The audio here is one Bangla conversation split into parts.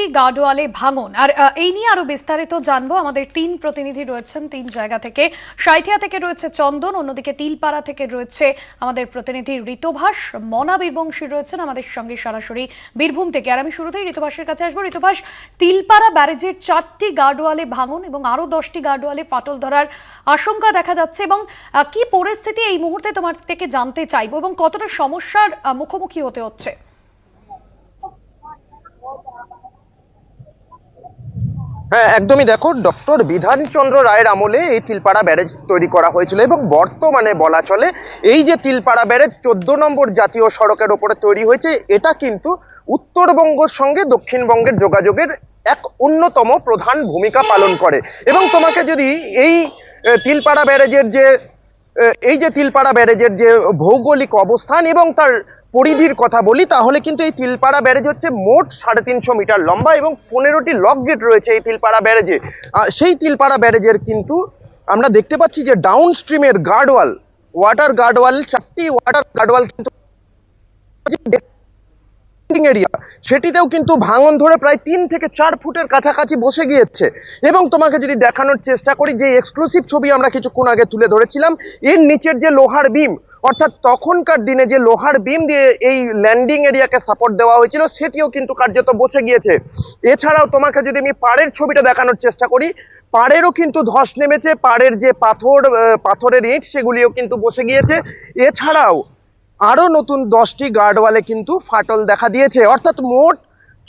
চারটি গার্ডওয়ালে ভাঙন। আর এই নিয়ে আরও বিস্তারিত জানব। আমাদের তিন প্রতিনিধি রয়েছেন তিন জায়গা থেকে। সাইথিয়া থেকে রয়েছে চন্দন, অন্যদিকে তিলপাড়া থেকে রয়েছে আমাদের প্রতিনিধি ঋতুভাস। মনা বীরবংশী রয়েছেন আমাদের সঙ্গে সরাসরি বীরভূম থেকে। আর আমি শুরুতেই ঋতুভাসের কাছে আসব। ঋতুভাস, তিলপাড়া ব্যারেজের চারটি গার্ডওয়ালে ভাঙন এবং আরও দশটি গার্ডওয়ালে ফাটল ধরার আশঙ্কা দেখা যাচ্ছে এবং কি পরিস্থিতি এই মুহূর্তে তোমার থেকে জানতে চাইব এবং কতটা সমস্যার মুখোমুখি হতে হচ্ছে? হ্যাঁ একদমই দেখো, ডক্টর বিধানচন্দ্র রায়ের আমলে এই তিলপাড়া ব্যারেজ তৈরি করা হয়েছিল এবং বর্তমানে বলা চলে এই যে তিলপাড়া ব্যারেজ চোদ্দ নম্বর জাতীয় সড়কের ওপরে তৈরি হয়েছে, এটা কিন্তু উত্তরবঙ্গের সঙ্গে দক্ষিণবঙ্গের যোগাযোগের এক অন্যতম প্রধান ভূমিকা পালন করে। এবং তোমাকে যদি এই তিলপাড়া ব্যারেজের যে এই যে তিলপাড়া ব্যারেজের যে ভৌগোলিক অবস্থান এবং তার পরিধির কথা বলি, তাহলে কিন্তু এই তিলপাড়া ব্যারেজ হচ্ছে মোট সাড়ে তিনশো মিটার লম্বা এবং পনেরোটি লক গেট রয়েছে এই তিলপাড়া ব্যারেজে। সেই তিলপাড়া ব্যারেজের কিন্তু আমরা দেখতে পাচ্ছি যে down স্ট্রিমের guard wall water guard wall চারটি ওয়াটার গার্ডওয়াল কিন্তু এরিয়া সেটিতেও কিন্তু ভাঙন ধরে প্রায় তিন থেকে চার ফুটের কাছাকাছি বসে গিয়েছে। এবং তোমাকে যদি দেখানোর চেষ্টা করি, যে এক্সক্লুসিভ ছবি আমরা কিছুক্ষণ আগে তুলে ধরেছিলাম, এর নিচের যে লোহার বিম অর্থাৎ তখনকার দিনে যে লোহার বিম দিয়ে এই ল্যান্ডিং এরিয়াকে সাপোর্ট দেওয়া হয়েছিল, সেটিও কিন্তু কার্যত বসে গিয়েছে। এছাড়াও তোমাকে যদি আমি পাড়ের ছবিটা দেখানোর চেষ্টা করি, পাড়েরও কিন্তু ধস নেমেছে, পাড়ের যে পাথর পাথরের ইট, সেগুলিও কিন্তু বসে গিয়েছে। এছাড়াও আরও নতুন দশটি গার্ডওয়ালে কিন্তু ফাটল দেখা দিয়েছে। অর্থাৎ মোট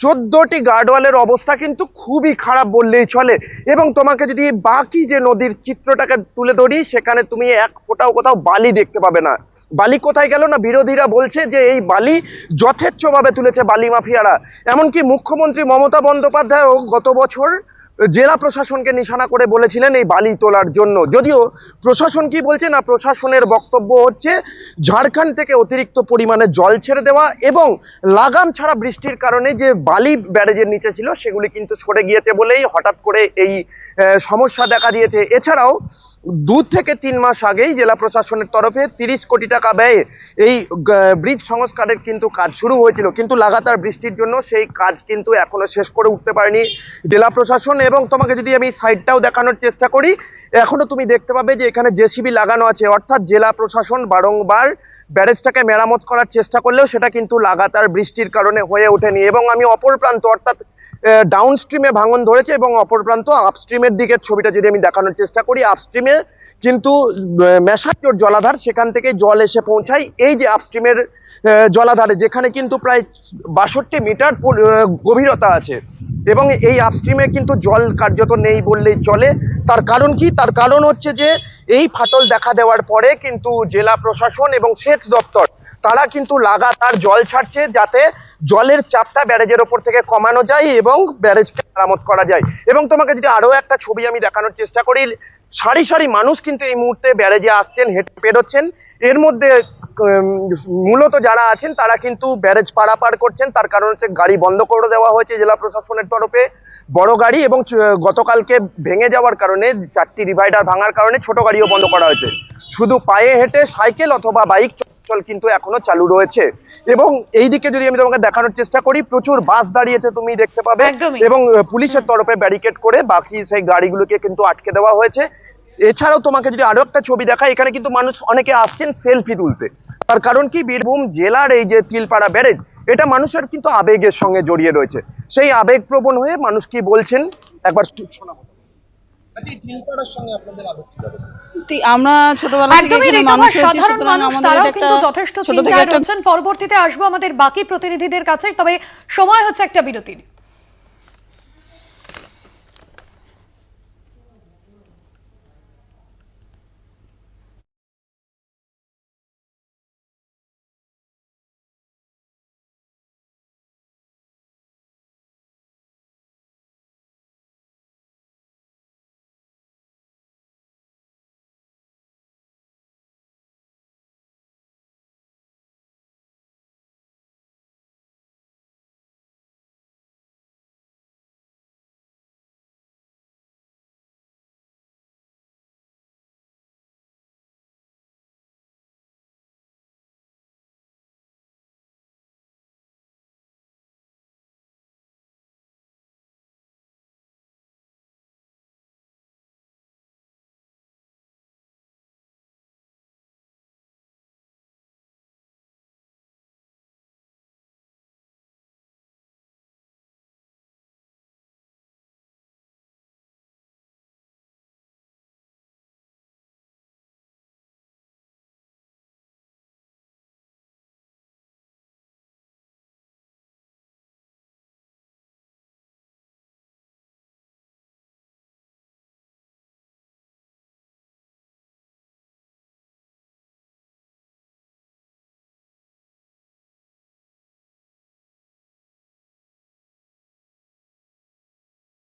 চোদ্দটি গার্ডওয়ালের অবস্থা কিন্তু খুবই খারাপ বললেই চলে। এবং তোমাকে যদি বাকি যে নদীর চিত্রটাকে তুলে ধরি, সেখানে তুমি এক ফোটাও কোথাও বালি দেখতে পাবে না। বালি কোথায় গেল না? বিরোধীরা বলছে যে এই বালি যথেচ্ছভাবে তুলেছে বালি মাফিয়ারা। এমনকি মুখ্যমন্ত্রী মমতা বন্দ্যোপাধ্যায়ও গত বছর জেলা প্রশাসনকে নিশানা করে বলেছিলেন এই বালি তোলার জন্য। যদিও প্রশাসন কি বলছে না, প্রশাসনের বক্তব্য হচ্ছে ঝাড়খণ্ড থেকে অতিরিক্ত পরিমাণে জল ছেড়ে দেওয়া এবং লাগাম ছাড়া বৃষ্টির কারণে যে বালি ব্যারেজের নিচে ছিল, সেগুলি কিন্তু সরে গিয়েছে বলেই হঠাৎ করে এই সমস্যা দেখা দিয়েছে। এছাড়াও দু থেকে তিন মাস আগেই জেলা প্রশাসনের তরফে তিরিশ কোটি টাকা ব্যয়ে এই ব্রিজ সংস্কারের কিন্তু কাজ শুরু হয়েছিল। কিন্তু লাগাতার বৃষ্টির জন্য সেই কাজ কিন্তু এখনও শেষ করে উঠতে পারেনি জেলা প্রশাসন। এবং তোমাকে যদি আমি সাইডটাও দেখানোর চেষ্টা করি, এখনও তুমি দেখতে পাবে যে এখানে জেসিবি লাগানো আছে। অর্থাৎ জেলা প্রশাসন বারংবার ব্যারেজটাকে মেরামত করার চেষ্টা করলেও সেটা কিন্তু লাগাতার বৃষ্টির কারণে হয়ে ওঠেনি। এবং আমি অপর প্রান্ত, অর্থাৎ ডাউন স্ট্রিমে ভাঙন ধরেছে এবং অপর প্রান্ত আপস্ট্রিমের দিকের ছবিটা যদি আমি দেখানোর চেষ্টা করি আপস্ট্রিমে কিন্তু মেশাচোর জলাধার, সেখান থেকে জল এসে পৌঁছায়। এই যে আপস্ট্রিমের জলাধারে, যেখানে কিন্তু প্রায় বাষট্টি মিটার গভীরতা আছে। এবং এই আপস্ট্রিমে কিন্তু জল কার্যত নেই বললেই চলে। তার কারণ কি? তার কারণ হচ্ছে যে, এই ফাটল দেখা দেওয়ার পরে কিন্তু জেলা প্রশাসন এবং সেচ দপ্তর, তারা কিন্তু লাগাতার জল ছাড়ছে যাতে জলের চাপটা ব্যারেজের ওপর থেকে কমানো যায় এবং ব্যারেজকে মেরামত করা যায়। এবং তোমাকে যদি আরও একটা ছবি আমি দেখানোর চেষ্টা করি, সারি সারি মানুষ কিন্তু এই মুহূর্তে ব্যারেজে আসছেন, হেঁটে পেরোচ্ছেন এর মধ্যে মূলত যারা আছেন তারা কিন্তু ব্যারেজ পারাপার করছেন। তার কারণ হচ্ছে গাড়ি বন্ধ করে দেওয়া হয়েছে জেলা প্রশাসনের তরফে। বড় গাড়ি এবং গতকালকে ভেঙে যাওয়ার কারণে চারটি ডিভাইডার ভাঙার কারণে ছোট গাড়িও বন্ধ করা হয়েছে। শুধু পায়ে হেঁটে সাইকেল অথবা বাইক চলাচল কিন্তু এখনও চালু রয়েছে। এবং এই দিকে যদি আমি তোমাকে দেখানোর চেষ্টা করি প্রচুর বাস দাঁড়িয়েছে তুমি দেখতে পাবে। এবং পুলিশের তরফে ব্যারিকেড করে বাকি সেই গাড়িগুলোকে কিন্তু আটকে দেওয়া হয়েছে। এছাড়াও তোমাকে যদি আরও একটা ছবি দেখায় এখানে কিন্তু মানুষ অনেকে আসছেন সেলফি তুলতে। তার কারণ কি? বীরভূম জেলার এই যে তিলপাড়া ব্যারেজ এটা মানুষের কিন্তু আবেগের সঙ্গে জড়িয়ে রয়েছে। সেই আবেগপ্রবণ হয়ে মানুষ কি বলছেন? একবার শোনাবো। এই তিলপাড়ার সঙ্গে আপনাদের আবেগ কীভাবে? সত্যি আমরা ছোটবেলা থেকে একদমই এখানে ঋতুভাস, মানুষ সাধারণ মানুষ তারাও কিন্তু যথেষ্ট চিন্তায় রয়েছেন। পরবর্তীতে আসব আমাদের বাকি প্রতিনিধিদের কাছে তবে সময় হচ্ছে একটা বিরতির।